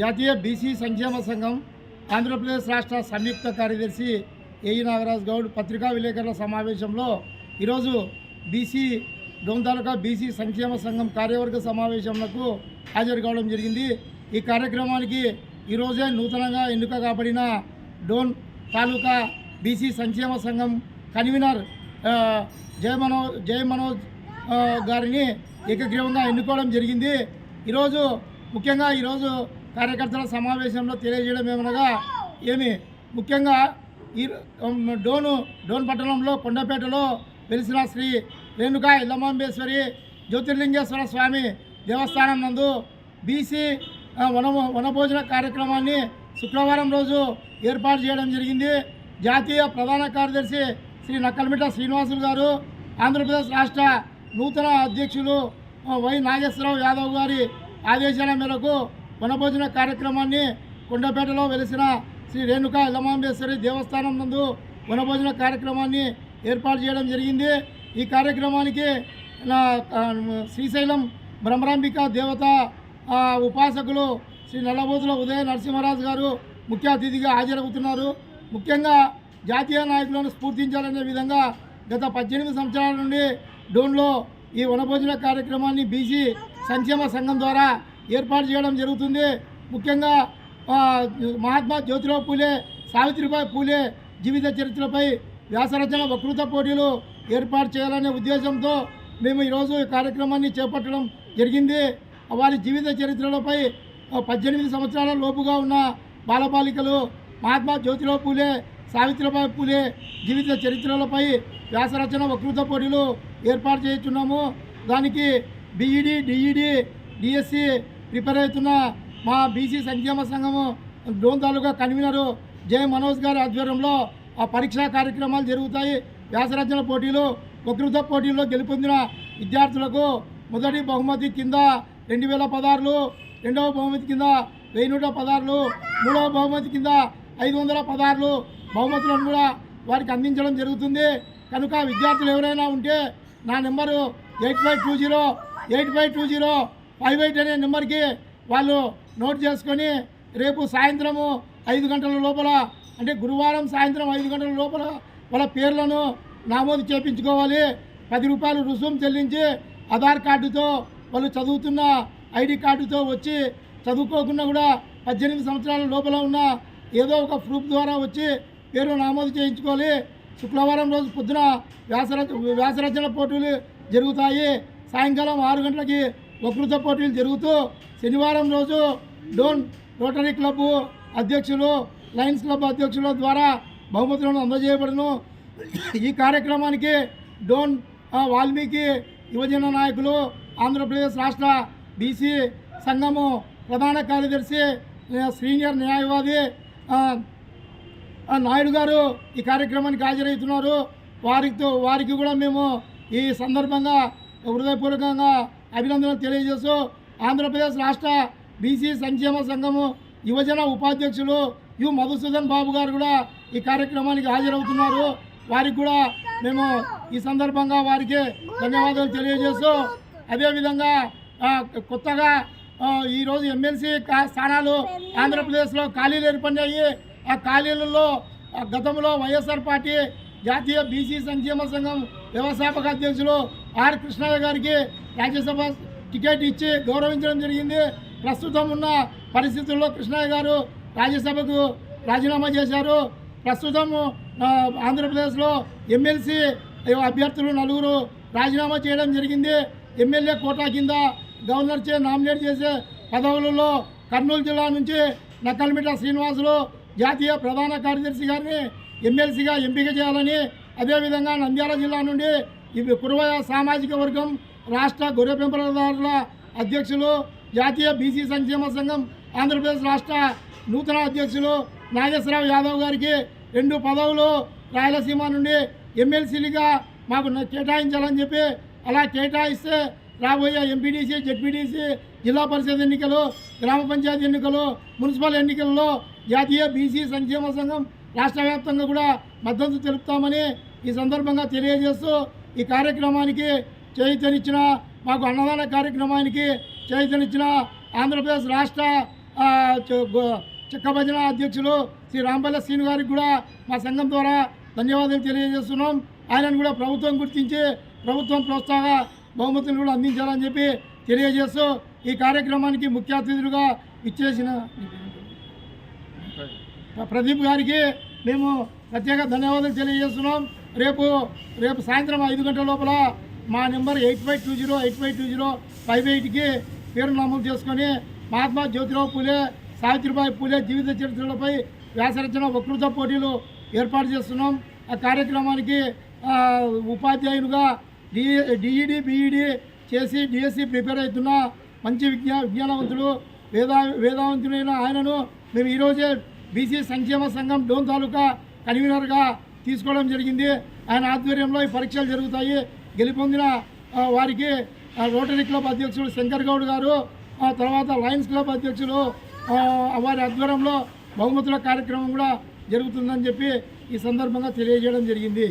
జాతీయ బీసీ సంక్షేమ సంఘం ఆంధ్రప్రదేశ్ రాష్ట్ర సంయుక్త కార్యదర్శి ఏఈ నాగరాజ్ గౌడ్ పత్రికా విలేకరుల సమావేశంలో ఈరోజు బీసీ డోన్ తాలూకా బీసీ సంక్షేమ సంఘం కార్యవర్గ సమావేశంలో హాజరు కావడం జరిగింది. ఈ కార్యక్రమానికి ఈరోజే నూతనంగా ఎన్నిక కాబడిన డోన్ తాలూకా బీసీ సంక్షేమ సంఘం కన్వీనర్ జయ మనో జయ మనోజ్ గారిని ఏకగ్రీవంగా ఎన్నుకోవడం జరిగింది. ఈరోజు ముఖ్యంగా ఈరోజు కార్యకర్తల సమావేశంలో తెలియజేయడం ఏమనగా ఏమి? ముఖ్యంగా ఈ డోను డోన్ పట్టణంలో కొండపేటలో వెలిసిన శ్రీ రేణుకా ఇల్లమాంబేశ్వరి జ్యోతిర్లింగేశ్వర స్వామి దేవస్థానం నందు బీసీ వన వనభోజన కార్యక్రమాన్ని శుక్రవారం రోజు ఏర్పాటు చేయడం జరిగింది. జాతీయ ప్రధాన కార్యదర్శి శ్రీ నక్కలమిట శ్రీనివాసులు గారు ఆంధ్రప్రదేశ్ రాష్ట్ర నూతన అధ్యక్షులు వై నాగేశ్వరరావు యాదవ్ గారి ఆదేశాల మేరకు వనభోజన కార్యక్రమాన్ని కొండపేటలో వెలిసిన శ్రీ రేణుకా ఇల్లమాంబేశ్వరి దేవస్థానం నందు వనభోజన కార్యక్రమాన్ని ఏర్పాటు చేయడం జరిగింది. ఈ కార్యక్రమానికి శ్రీశైలం బ్రహ్మరాంబిక దేవత ఉపాసకులు శ్రీ నల్లబోతుల ఉదయ నరసింహరాజు గారు ముఖ్య అతిథిగా హాజరవుతున్నారు. ముఖ్యంగా జాతీయ నాయకులను స్ఫూర్తించాలనే విధంగా గత పద్దెనిమిది సంవత్సరాల నుండి డోన్లో ఈ వనభోజన కార్యక్రమాన్ని బీసీ సంక్షేమ సంఘం ద్వారా ఏర్పాటు చేయడం జరుగుతుంది. ముఖ్యంగా మహాత్మా జ్యోతిరావు పూలే సావిత్రిబాయి పూలే జీవిత చరిత్రపై వ్యాసరచన వక్తృత పోటీలు ఏర్పాటు చేయాలనే ఉద్దేశంతో మేము ఈరోజు ఈ కార్యక్రమాన్ని చేపట్టడం జరిగింది. వారి జీవిత చరిత్రలపై పద్దెనిమిది సంవత్సరాల లోపుగా ఉన్న బాలబాలికలు మహాత్మా జ్యోతిరావు పూలే సావిత్రిబాయి పూలే జీవిత చరిత్రలపై వ్యాసరచన వక్తృత పోటీలు ఏర్పాటు చేస్తున్నాము దానికి బీఈడి డిఈడి డిఎస్సి ప్రిపేర్ అవుతున్న మా బీసీ సంక్షేమ సంఘము డోన్ తాలూకా కన్వీనరు జయ మనోజ్ గారి ఆధ్వర్యంలో ఆ పరీక్షా కార్యక్రమాలు జరుగుతాయి. వ్యాసరచన పోటీలు వక్తృత పోటీల్లో గెలుపొందిన విద్యార్థులకు మొదటి బహుమతి కింద రెండు వేల పదహారులు రెండవ బహుమతి కింద వెయ్యి నూట పదహారులు మూడవ బహుమతి కింద ఐదు వందల పదహారులు బహుమతులను కూడా వారికి అందించడం జరుగుతుంది. కనుక విద్యార్థులు ఎవరైనా ఉంటే నా number eight five two zero eight five two zero five eight అనే నెంబర్కి వాళ్ళు నోట్ చేసుకొని రేపు సాయంత్రము ఐదు గంటల లోపల అంటే గురువారం సాయంత్రం ఐదు గంటల లోపల వాళ్ళ పేర్లను నమోదు చేయించుకోవాలి పది రూపాయలు రుసుం చెల్లించి ఆధార్ కార్డుతో వాళ్ళు చదువుతున్న ఐడి కార్డుతో వచ్చి చదువుకోకుండా కూడా పద్దెనిమిది సంవత్సరాల లోపల ఉన్న ఏదో ఒక ప్రూఫ్ ద్వారా వచ్చి పేరు నమోదు చేయించుకోవాలి. శుక్రవారం రోజు పొద్దున వ్యాసరచ వ్యాసరచన పోటీలు జరుగుతాయి. సాయంకాలం ఆరు గంటలకి వకృత పోటీలు జరుగుతూ శనివారం రోజు డోన్ రోటరీ క్లబ్ అధ్యక్షులు లయన్స్ క్లబ్ అధ్యక్షుల ద్వారా బహుమతులను అందజేయబడును. ఈ కార్యక్రమానికి డోన్ వాల్మీకి యువజన నాయకులు ఆంధ్రప్రదేశ్ రాష్ట్ర బీసీ సంఘము ప్రధాన కార్యదర్శి సీనియర్ న్యాయవాది నాయుడు గారు ఈ కార్యక్రమానికి హాజరవుతున్నారు. వారితో వారికి కూడా మేము ఈ సందర్భంగా హృదయపూర్వకంగా అభినందనలు తెలియజేస్తూ ఆంధ్రప్రదేశ్ రాష్ట్ర బీసీ సంక్షేమ సంఘము యువజన ఉపాధ్యక్షులు యు మధుసూదన్ బాబు గారు కూడా ఈ కార్యక్రమానికి హాజరవుతున్నారు. వారికి కూడా మేము ఈ సందర్భంగా వారికి ధన్యవాదాలు తెలియజేస్తూ అదేవిధంగా కొత్తగా ఈరోజు ఎమ్మెల్సీ స్థానాలు ఆంధ్రప్రదేశ్లో ఖాళీలు ఏర్పడినాయి. ఆ ఖాళీలలో గతంలో వైఎస్ఆర్ పార్టీ జాతీయ బీసీ సంక్షేమ సంఘం వ్యవస్థాపక అధ్యక్షులు ఆర్ కృష్ణయ్య గారికి రాజ్యసభ టికెట్ ఇచ్చి గౌరవించడం జరిగింది. ప్రస్తుతం ఉన్న పరిస్థితుల్లో కృష్ణయ్య గారు రాజ్యసభకు రాజీనామా చేశారు. ప్రస్తుతం ఆంధ్రప్రదేశ్లో ఎమ్మెల్సీ అభ్యర్థులు నలుగురు రాజీనామా చేయడం జరిగింది. ఎమ్మెల్యే కోటా కింద గవర్నర్ చే నామినేట్ చేసే పదవులలో కర్నూలు జిల్లా నుంచి నక్కలమిట్ల శ్రీనివాసులు జాతీయ ప్రధాన కార్యదర్శి గారిని ఎమ్మెల్సీగా ఎంపిక చేయాలని అదేవిధంగా నంద్యాల జిల్లా నుండి ఇవి కురవయ సామాజిక వర్గం రాష్ట్ర గొర్రె పెంపకదారుల అధ్యక్షులు జాతీయ బీసీ సంక్షేమ సంఘం ఆంధ్రప్రదేశ్ రాష్ట్ర నూతన అధ్యక్షులు నాగేశ్వరరావు యాదవ్ గారికి రెండు పదవులు రాయలసీమ నుండి ఎమ్మెల్సీలుగా మాకు న- కేటాయించాలని చెప్పి అలా కేటాయిస్తే రాబోయే ఎంపీడీసీ జెడ్పీటీసీ జిల్లా పరిషత్ ఎన్నికలు గ్రామ పంచాయతీ ఎన్నికలు మున్సిపల్ ఎన్నికల్లో జాతీయ బీసీ సంక్షేమ సంఘం రాష్ట్ర వ్యాప్తంగా కూడా మద్దతు తెలుపుతామని ఈ సందర్భంగా తెలియజేస్తూ ఈ కార్యక్రమానికి చేయుతనిచ్చిన మాకు అన్నదాన కార్యక్రమానికి చేయుతనిచ్చిన ఆంధ్రప్రదేశ్ రాష్ట్ర చెక్క భజన అధ్యక్షులు శ్రీ రాంపల్ల శ్రీను గారికి కూడా మా సంఘం ద్వారా ధన్యవాదాలు తెలియజేస్తున్నాం. ఆయనను కూడా ప్రభుత్వం గుర్తించి ప్రభుత్వం ప్రోత్సాహ బహుమతులు కూడా అందించాలని చెప్పి తెలియజేస్తూ ఈ కార్యక్రమానికి ముఖ్య అతిథులుగా ఇచ్చేసిన ప్రదీప్ గారికి మేము ప్రత్యేక ధన్యవాదాలు తెలియజేస్తున్నాం. రేపు రేపు సాయంత్రం ఐదు గంటల లోపల మా number eight five two zero eight five two zero five ఎయిట్కి పేరు నమోదు చేసుకొని మహాత్మా జ్యోతిరావు పూలే సావిత్రిబాయి పూలే జీవిత చరిత్రలపై వ్యాసరచన వక్తృత పోటీలు ఏర్పాటు చేస్తున్నాం. ఆ కార్యక్రమానికి ఉపాధ్యాయులుగా డి డిఈడి బిఈడి చేసి డిఎస్సి ప్రిపేర్ అవుతున్న మంచి విజ్ఞా విజ్ఞానవంతుడు వేదా వేదావంతుడైన ఆయనను మేము ఈరోజే బీసీ సంక్షేమ సంఘం డోన్ తాలూకా కన్వీనర్గా తీసుకోవడం జరిగింది. ఆయన ఆధ్వర్యంలో ఈ పరీక్షలు జరుగుతాయి. గెలుపొందిన వారికి రోటరీ క్లబ్ అధ్యక్షుడు శంకర్ గౌడ్ గారు ఆ తర్వాత లయన్స్ క్లబ్ అధ్యక్షులు వారి ఆధ్వర్యంలో బహుమతుల కార్యక్రమం కూడా జరుగుతుందని చెప్పి ఈ సందర్భంగా తెలియజేయడం జరిగింది.